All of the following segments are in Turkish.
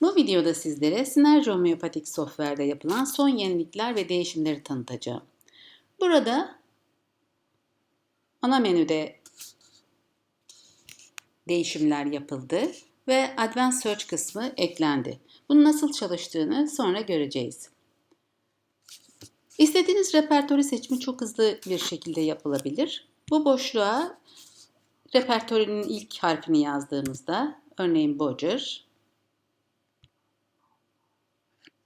Bu videoda sizlere Sinerji Homeopatik Software'da yapılan son yenilikler ve değişimleri tanıtacağım. Burada ana menüde değişimler yapıldı ve Advanced Search kısmı eklendi. Bunun nasıl çalıştığını sonra göreceğiz. İstediğiniz repertuarı seçimi çok hızlı bir şekilde yapılabilir. Bu boşluğa repertuarının ilk harfini yazdığımızda, örneğin Bodger,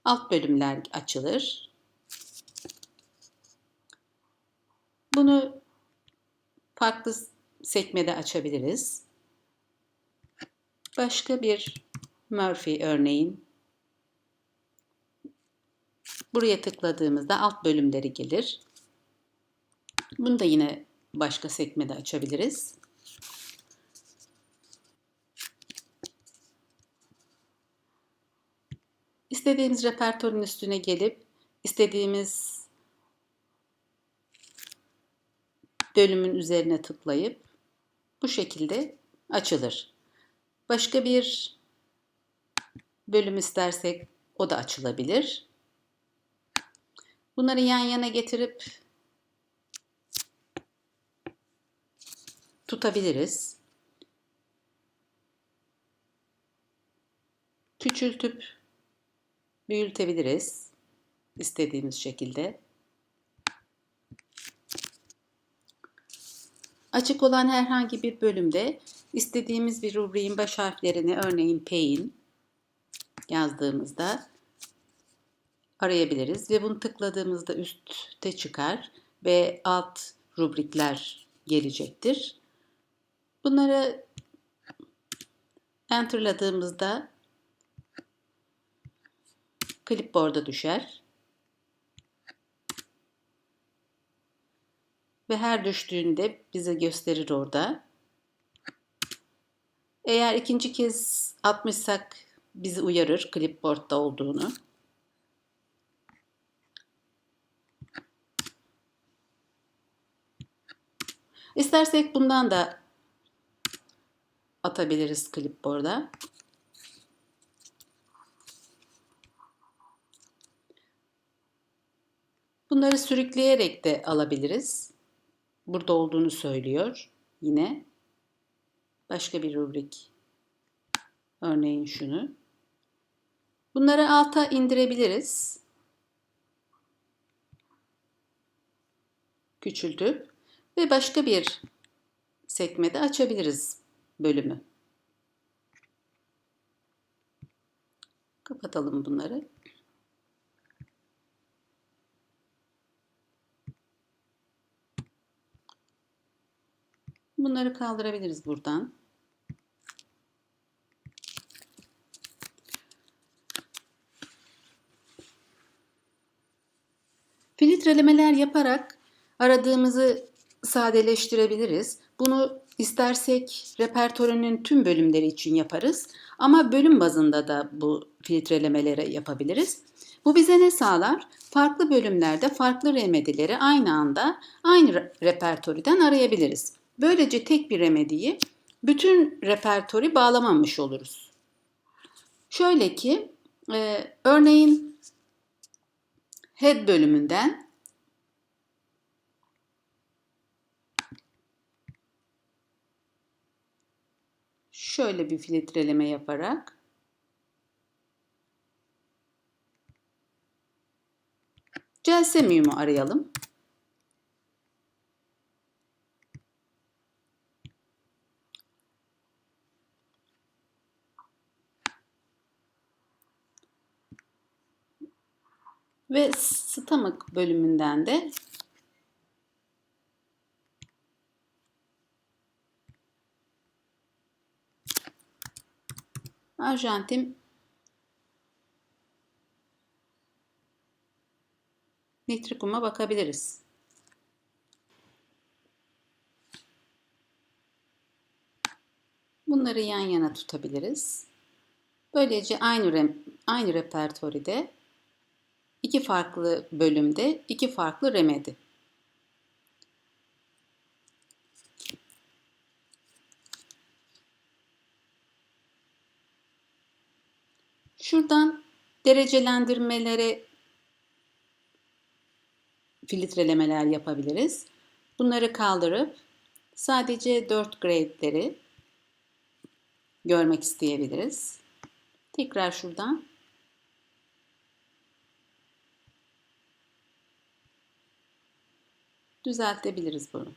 alt bölümler açılır. Bunu farklı sekmede açabiliriz. Başka bir Murphy örneğin. Buraya tıkladığımızda alt bölümleri gelir. Bunu da yine başka sekmede açabiliriz. İstediğimiz repertuarın üstüne gelip istediğimiz bölümün üzerine tıklayıp bu şekilde açılır. Başka bir bölüm istersek o da açılabilir. Bunları yan yana getirip tutabiliriz. Küçültüp büyütebiliriz istediğimiz şekilde. Açık olan herhangi bir bölümde istediğimiz bir rubriğin baş harflerini örneğin P'in yazdığımızda arayabiliriz ve bunu tıkladığımızda üstte çıkar ve alt rubrikler gelecektir. Bunları enterladığımızda clipboard'a düşer. Ve her düştüğünde bize gösterir orada. Eğer ikinci kez atmışsak bizi uyarır clipboard'da olduğunu. İstersek bundan da atabiliriz clipboard'a. Bunları sürükleyerek de alabiliriz. Burada olduğunu söylüyor yine. Başka bir rubrik. Örneğin şunu. Bunları alta indirebiliriz. Küçültüp ve başka bir sekmede açabiliriz bölümü. Kapatalım bunları. Bunları kaldırabiliriz buradan. Filtrelemeler yaparak aradığımızı sadeleştirebiliriz. Bunu istersek repertuarının tüm bölümleri için yaparız ama bölüm bazında da bu filtrelemeleri yapabiliriz. Bu bize ne sağlar? Farklı bölümlerde farklı remedileri aynı anda aynı repertoriden arayabiliriz. Böylece tek bir remediyi bütün repertori bağlamamış oluruz. Şöyle ki e, örneğin head bölümünden şöyle bir filtreleme yaparak Celsemiyum'u arayalım. Ve stomach bölümünden de Arjantin nitrikuma bakabiliriz. Bunları yan yana tutabiliriz. Böylece aynı aynı repertoride iki farklı bölümde iki farklı remedi. Şuradan derecelendirmelere filtrelemeler yapabiliriz. Bunları kaldırıp sadece 4 grade'leri görmek isteyebiliriz. Tekrar şuradan düzeltebiliriz bunu.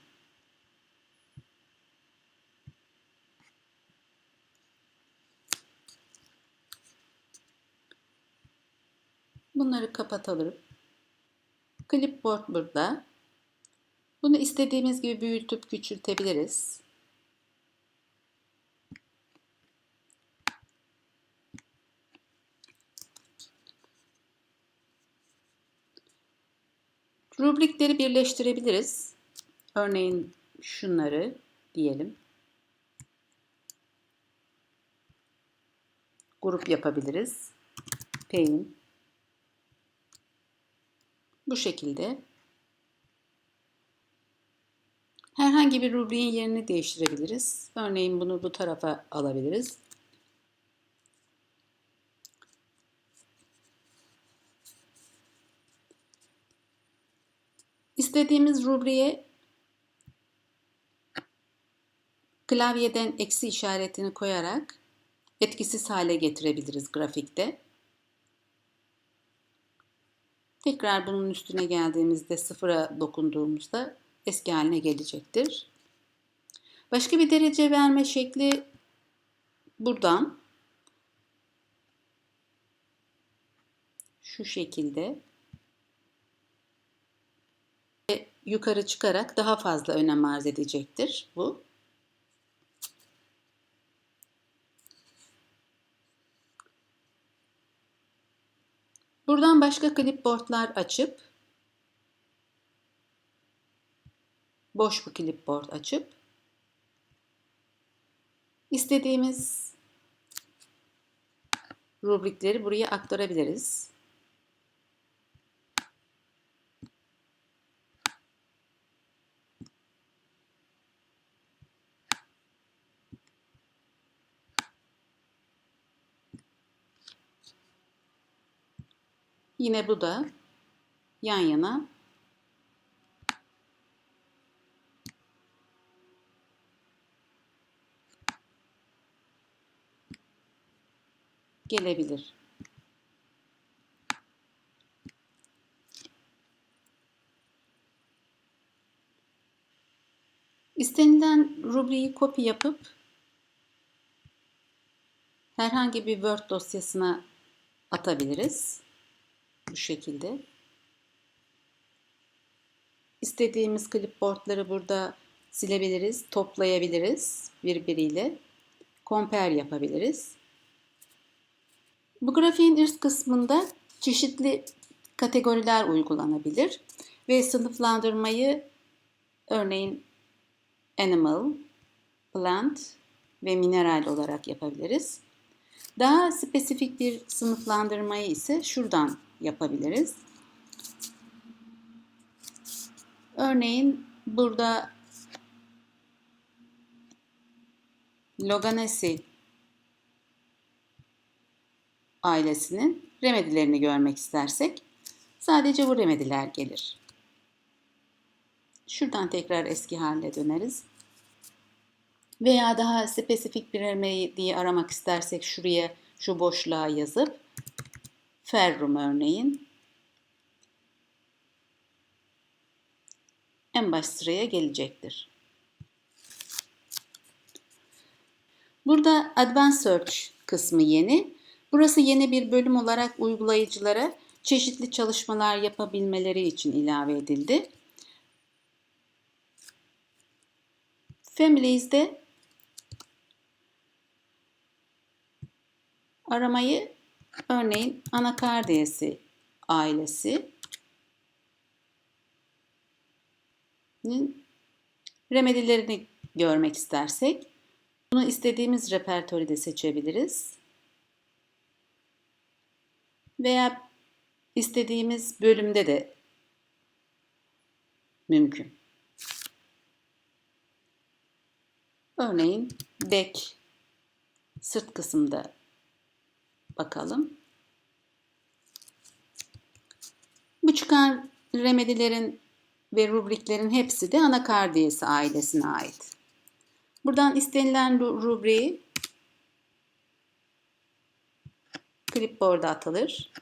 Bunları kapatalım. Clipboard burada. Bunu istediğimiz gibi büyütüp küçültebiliriz. Rubrikleri birleştirebiliriz. Örneğin şunları diyelim. Grup yapabiliriz. Pain. Bu şekilde. Herhangi bir rubriğin yerini değiştirebiliriz. Örneğin bunu bu tarafa alabiliriz. İstediğimiz rubriğe klavyeden eksi işaretini koyarak etkisiz hale getirebiliriz grafikte. Tekrar bunun üstüne geldiğimizde sıfıra dokunduğumuzda eski haline gelecektir. Başka bir derece verme şekli buradan şu şekilde yukarı çıkarak daha fazla önem arz edecektir bu. Buradan başka clipboardlar açıp boş bir clipboard açıp istediğimiz rubrikleri buraya aktarabiliriz. Yine bu da yan yana gelebilir. İstenilen rubriği kopya yapıp herhangi bir Word dosyasına atabiliriz. Bu şekilde. İstediğimiz clipboardları burada silebiliriz, toplayabiliriz birbiriyle. Compare yapabiliriz. Bu grafiğin üst kısmında çeşitli kategoriler uygulanabilir ve sınıflandırmayı örneğin animal, plant ve mineral olarak yapabiliriz. Daha spesifik bir sınıflandırmayı ise şuradan yapabiliriz. Örneğin burada Loganesi ailesinin remedilerini görmek istersek sadece bu remediler gelir. Şuradan tekrar eski haline döneriz. Veya daha spesifik bir remediyi aramak istersek şuraya şu boşluğa yazıp ferrum örneğin en baş sıraya gelecektir. Burada Advanced Search kısmı yeni. Burası yeni bir bölüm olarak uygulayıcılara çeşitli çalışmalar yapabilmeleri için ilave edildi. Families'de aramayı örneğin anakardiyesi ailesi remedilerini görmek istersek bunu istediğimiz repertörü de seçebiliriz veya istediğimiz bölümde de mümkün. Örneğin bek sırt kısımda bakalım. Bu çıkan remedilerin ve rubriklerin hepsi de anakardiyesi ailesine ait. Buradan istenilen rubriği klipboard'a atılır.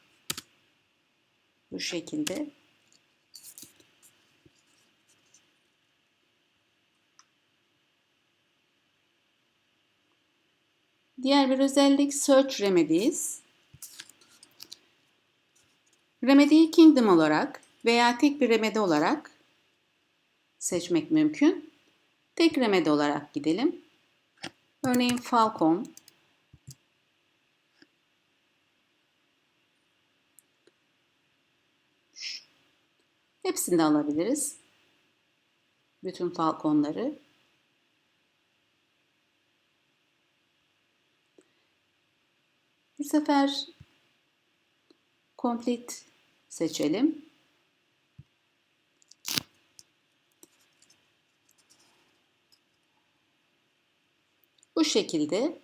Bu şekilde. Diğer bir özellik Search Remedies. Remedy'yi Kingdom olarak veya tek bir remedi olarak seçmek mümkün. Tek remedi olarak gidelim. Örneğin Falcon. Hepsini de alabiliriz. Bütün falconları. Sefer complete seçelim. Bu şekilde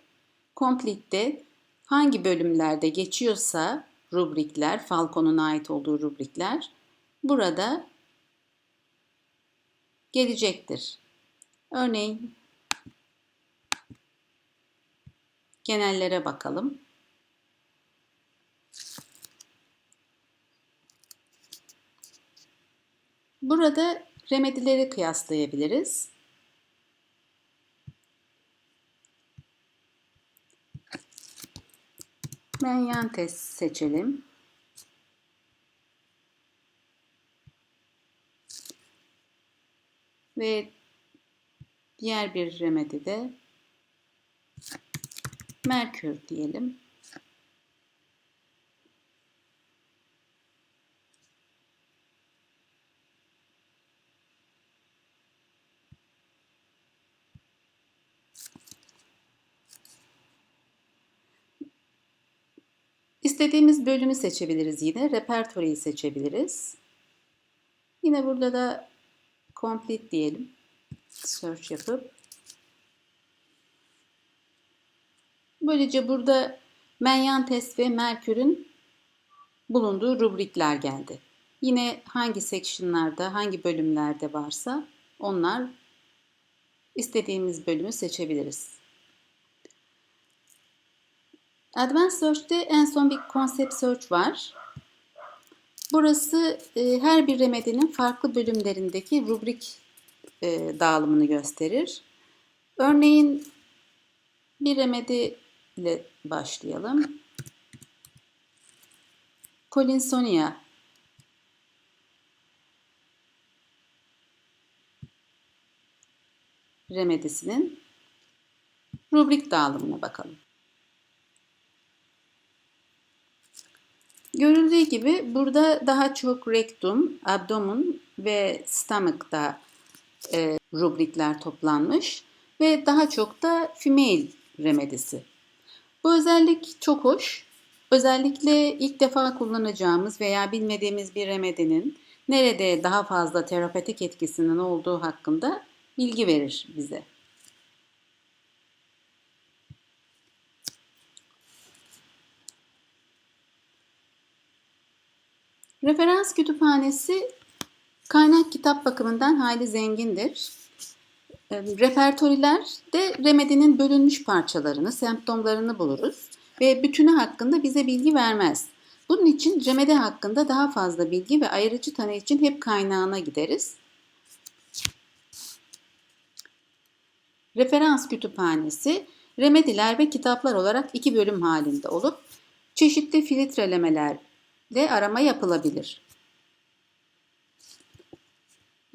complete'de hangi bölümlerde geçiyorsa rubrikler, Falcon'un ait olduğu rubrikler burada gelecektir. Örneğin genellere bakalım. Burada remedileri kıyaslayabiliriz. Menyantes seçelim. Ve diğer bir remedi de Merkür diyelim. İstediğimiz bölümü seçebiliriz yine. Repertoriyi seçebiliriz. Yine burada da complete diyelim. Search yapıp. Böylece burada Menyantes ve Merkür'ün bulunduğu rubrikler geldi. Yine hangi section'larda, hangi bölümlerde varsa onlar istediğimiz bölümü seçebiliriz. Advanced Search'te en son bir Concept Search var. Burası e, her bir remedinin farklı bölümlerindeki rubrik e, dağılımını gösterir. Örneğin bir remedi ile başlayalım. Colinsonia remedisinin rubrik dağılımına bakalım. Görüldüğü gibi burada daha çok rektum, abdomen ve stomach'ta e, rubrikler toplanmış ve daha çok da female remedisi. Bu özellik çok hoş. Özellikle ilk defa kullanacağımız veya bilmediğimiz bir remedinin nerede daha fazla terapetik etkisinin olduğu hakkında bilgi verir bize. Referans kütüphanesi kaynak kitap bakımından hayli zengindir. Ee, repertoriler de remedinin bölünmüş parçalarını, semptomlarını buluruz ve bütünü hakkında bize bilgi vermez. Bunun için remedi hakkında daha fazla bilgi ve ayrıcı tanı için hep kaynağına gideriz. Referans kütüphanesi remediler ve kitaplar olarak iki bölüm halinde olup çeşitli filtrelemeler ile arama yapılabilir.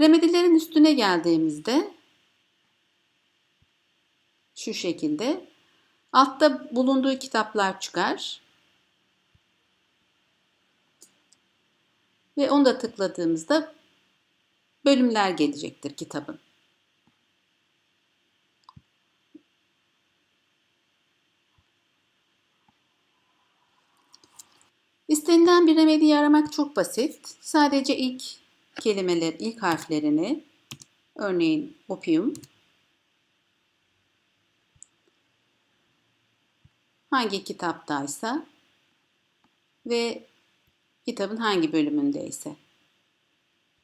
Remedilerin üstüne geldiğimizde şu şekilde altta bulunduğu kitaplar çıkar. Ve onu da tıkladığımızda bölümler gelecektir kitabın. İstenilen bir remediyi aramak çok basit. Sadece ilk kelimeler, ilk harflerini örneğin opium hangi kitaptaysa ve kitabın hangi bölümündeyse.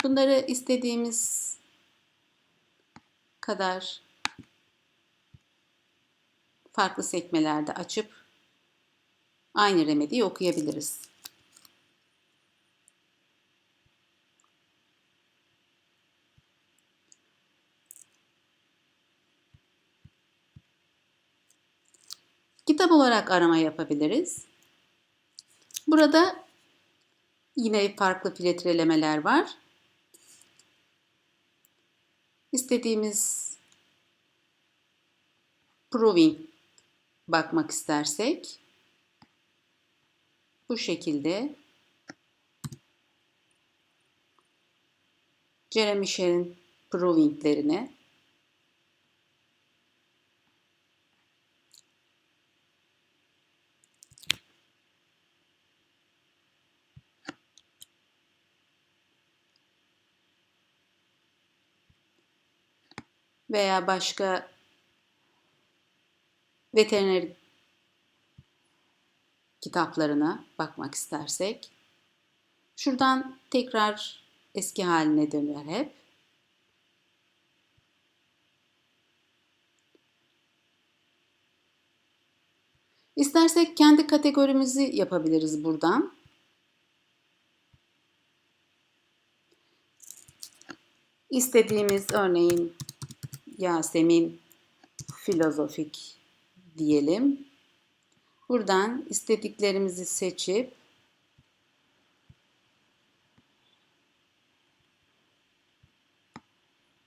Bunları istediğimiz kadar farklı sekmelerde açıp aynı remediyi okuyabiliriz. Kitap olarak arama yapabiliriz. Burada yine farklı filtrelemeler var. İstediğimiz proving bakmak istersek bu şekilde Jeremy Sher'in provinglerine veya başka veteriner kitaplarına bakmak istersek şuradan tekrar eski haline döner hep. İstersek kendi kategorimizi yapabiliriz buradan. İstediğimiz örneğin Yasemin filozofik diyelim. Buradan istediklerimizi seçip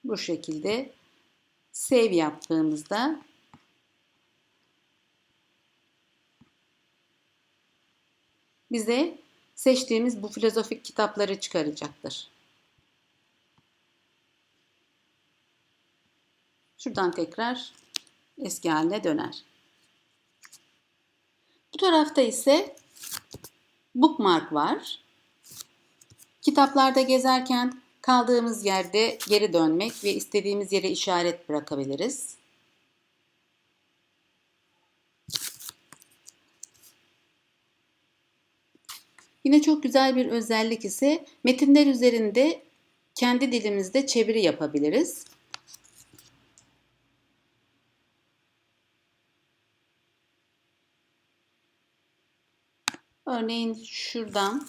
bu şekilde save yaptığımızda bize seçtiğimiz bu filozofik kitapları çıkaracaktır. Şuradan tekrar eski haline döner. Bu tarafta ise bookmark var. Kitaplarda gezerken kaldığımız yerde geri dönmek ve istediğimiz yere işaret bırakabiliriz. Yine çok güzel bir özellik ise metinler üzerinde kendi dilimizde çeviri yapabiliriz. Örneğin şuradan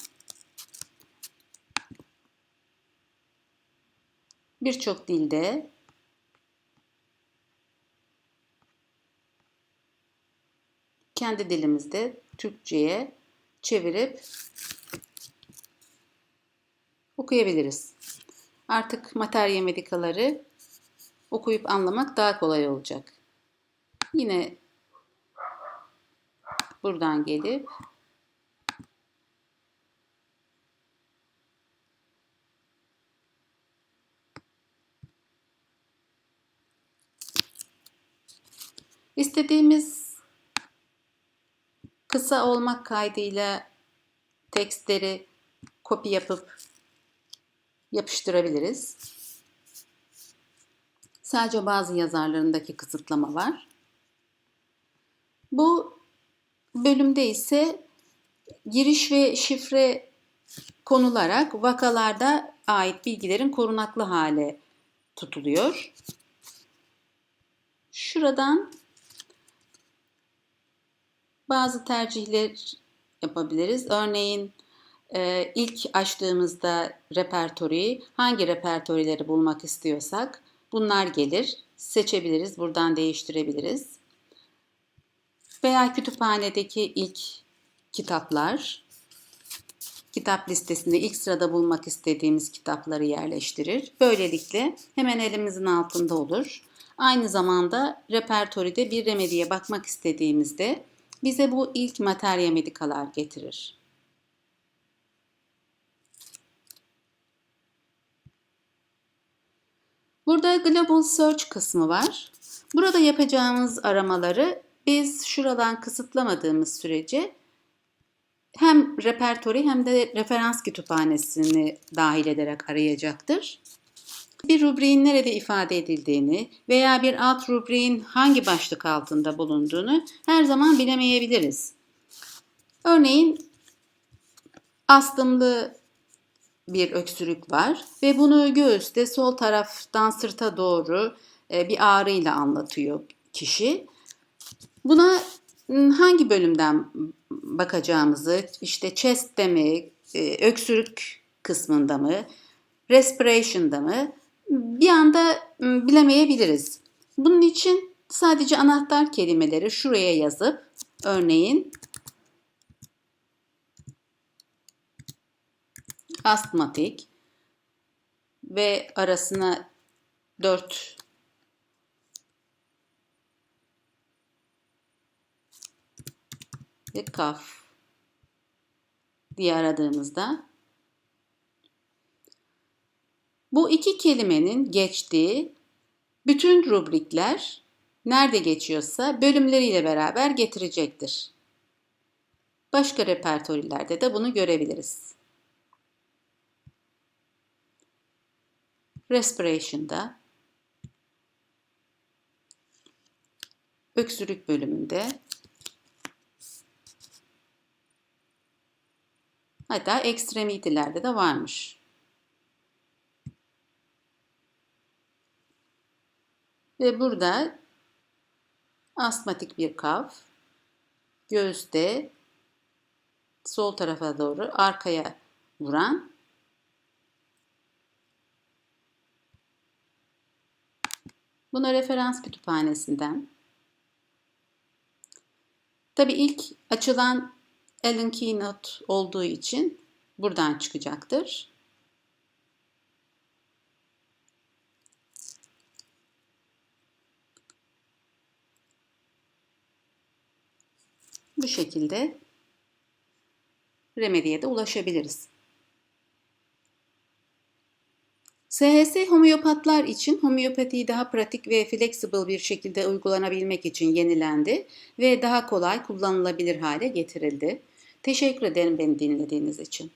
birçok dilde kendi dilimizde Türkçe'ye çevirip okuyabiliriz. Artık materyal medikaları okuyup anlamak daha kolay olacak. Yine buradan gelip İstediğimiz kısa olmak kaydıyla tekstleri kopya yapıp yapıştırabiliriz. Sadece bazı yazarlarındaki kısıtlama var. Bu bölümde ise giriş ve şifre konularak vakalarda ait bilgilerin korunaklı hale tutuluyor. Şuradan bazı tercihler yapabiliriz. Örneğin e, ilk açtığımızda repertoriyi hangi repertorileri bulmak istiyorsak bunlar gelir. Seçebiliriz. Buradan değiştirebiliriz. Veya kütüphanedeki ilk kitaplar kitap listesinde ilk sırada bulmak istediğimiz kitapları yerleştirir. Böylelikle hemen elimizin altında olur. Aynı zamanda repertoride bir remediye bakmak istediğimizde bize bu ilk materyal medikalar getirir. Burada Global Search kısmı var. Burada yapacağımız aramaları biz şuradan kısıtlamadığımız sürece hem repertori hem de referans kütüphanesini dahil ederek arayacaktır. Bir rubriğin nerede ifade edildiğini veya bir alt rubriğin hangi başlık altında bulunduğunu her zaman bilemeyebiliriz. Örneğin astımlı bir öksürük var ve bunu göğüste sol taraftan sırta doğru e, bir ağrıyla anlatıyor kişi. Buna m, hangi bölümden bakacağımızı, işte chest'te mi, e, öksürük kısmında mı, respiration'da mı bir anda m, bilemeyebiliriz. Bunun için sadece anahtar kelimeleri şuraya yazıp örneğin astmatik ve arasına 4 ve kaf diye aradığımızda bu iki kelimenin geçtiği bütün rubrikler nerede geçiyorsa bölümleriyle beraber getirecektir. Başka repertorilerde de bunu görebiliriz. Respiration'da, öksürük bölümünde, hatta ekstremitilerde de varmış. Ve burada astmatik bir kaf, göğüste sol tarafa doğru arkaya vuran Buna referans kütüphanesinden. Tabi ilk açılan Allen Keynote olduğu için buradan çıkacaktır. Bu şekilde remediye de ulaşabiliriz. SHS homeopatlar için homeopatiyi daha pratik ve flexible bir şekilde uygulanabilmek için yenilendi ve daha kolay kullanılabilir hale getirildi. Teşekkür ederim beni dinlediğiniz için.